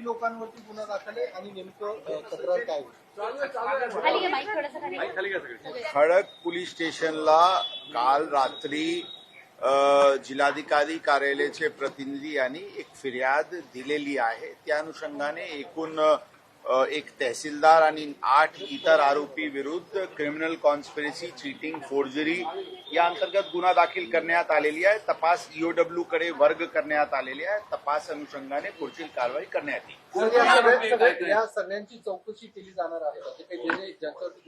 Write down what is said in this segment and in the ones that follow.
जणांवरती गुन्हा दाखल आहे आणि नेमकं अ, तक्रार काय आहे? खाली घे माईक थोडासा खाली घे. खाली घ्या सगळे खडक पोलीस स्टेशनला काल रात्री अ, जिल्हाधिकारी कार्यालयाचे प्रतिनिधी यांनी एक फिर्याद दिलेली आहे त्या अनुषंगाने एकूण अ, एक तहसीलदार आणि आठ इतर आरोपी विरुद्ध क्रिमिनल कॉन्स्पिरसी चीटिंग फोर्जरी या अंतर्गत गुन्हा दाखल करण्यात आलेली आहे. तपास ईओडब्ल्यू कडे वर्ग करण्यात आलेली आहे. तपास अनुषंगाने पुढील कारवाई करण्यात येईल. या सगळ्या- सगळ्या- या सगळ्यांची चौकशी केली जाणार आहे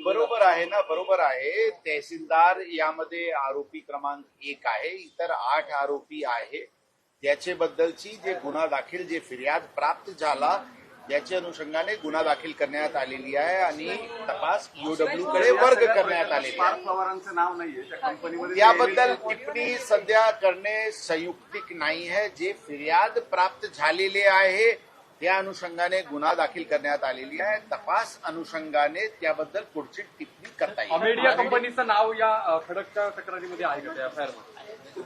बरोबर आहे ना बरोबर आहे. तहसीलदार यामध्ये आरोपी क्रमांक एक आहे. इतर आठ आरोपी आहे. त्याचे बद्दलची जे गुन्हा दाखल जे फिर्याद प्राप्त झाला त्याच्या अनुषंगाने गुन्हा दाखल करण्यात आलेली आहे आणि तपास ईओडब्ल्यू कडे वर्ग करण्यात आलेली आहे. नाव नाहीये. त्या कंपनीमध्ये याबद्दल टिप्पणी सध्या करणे संयुक्तिक नाही आहे. जे फिर्याद प्राप्त झालेले आहे त्या अनुषंगाने गुन्हा दाखल करण्यात आलेली आहे. तपास अनुषंगाने त्याबद्दल पुढची टिप्पणी करता येईल. अमेडिया कंपनीचं नाव या खडकच्या तक्रारीमध्ये आहे का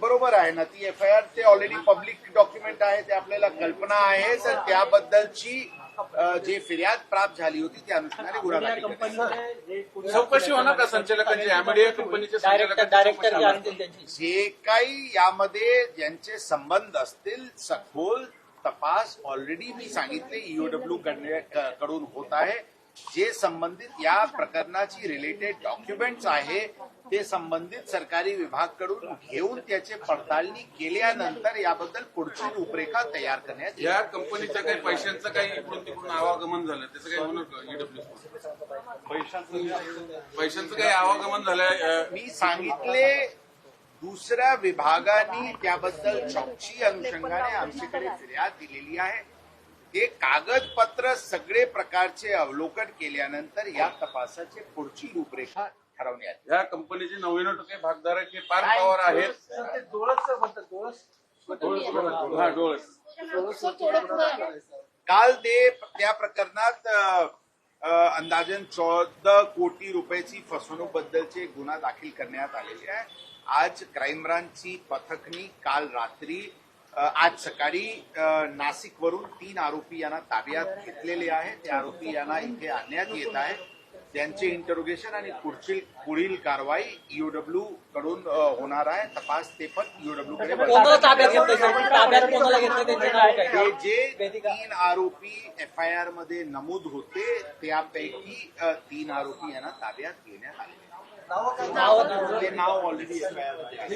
बरोबर आहे ना. ती एफ आय आर ते ऑलरेडी पब्लिक डॉक्युमेंट आहे ते आपल्याला कल्पना आहे तर त्याबद्दलची जे फिर्याद प्राप्त झाली होती त्या अनुषंगाने गुन्हा दाखल. चौकशी होणार का संचालकांची अमेडिया कंपनीचे डायरेक्टर डायरेक्टर जे आहेत त्यांची. जे काही यामध्ये ज्यांचे संबंध असतील सखोल तपास ऑलरेडी मी सांगितले E ईओडब्ल्यू कडून होत आहे. जे संबंधित या प्रकरणाची रिलेटेड डॉक्युमेंट्स आहे ते संबंधित सरकारी विभागाकडून घेऊन त्याचे पडताळणी केल्यानंतर याबद्दल पुढची रूपरेखा तयार करण्यात या कंपनीच्या काही पैशांचं काही इकडून तिकडून आवागमन झालं त्याचं काही होणार का ईडब्ल्यू पैशांचं काही आवागमन झालंय मी सांगितले दुसऱ्या विभागाने त्याबद्दल चौकशी अनुषंगाने आमच्याकडे फिर्याद दिलेली आहे. हे कागदपत्र सगळे प्रकारचे अवलोकन केल्यानंतर या तपासाची पुढची रूपरेखा ठरवण्यात. या कंपनीचे नव्याण्णव टक्के भागधारक हे पार्थ पवार आहेत. हा डोळस. काल ते त्या प्रकरणात अ, अ, अंदाजन चौदा कोटी रुपयाची फसवणूक बद्दलचे गुन्हा दाखल करण्यात आलेले आहे. आज क्राईम ब्रांचची पथकनी काल रात्री अ, आज सकाळी नाशिक वरून तीन आरोपी यांना ताब्यात घेतलेले आहे. ते आरोपी यांना इथे आणण्यात येत आहे. त्यांचे इंटरोगेशन आणि पुढची पुढील कारवाई ईओडब्ल्यू कडून अ, होणार आहे. तपास ते पण ईओडब्ल्यू कडे काय ते जे तीन आरोपी एफ आय आरमध्ये नमूद होते त्यापैकी तीन आरोपी यांना ताब्यात घेण्यात आले. नाव ते नाव ऑलरेडी एफ आय आरमध्ये आहे.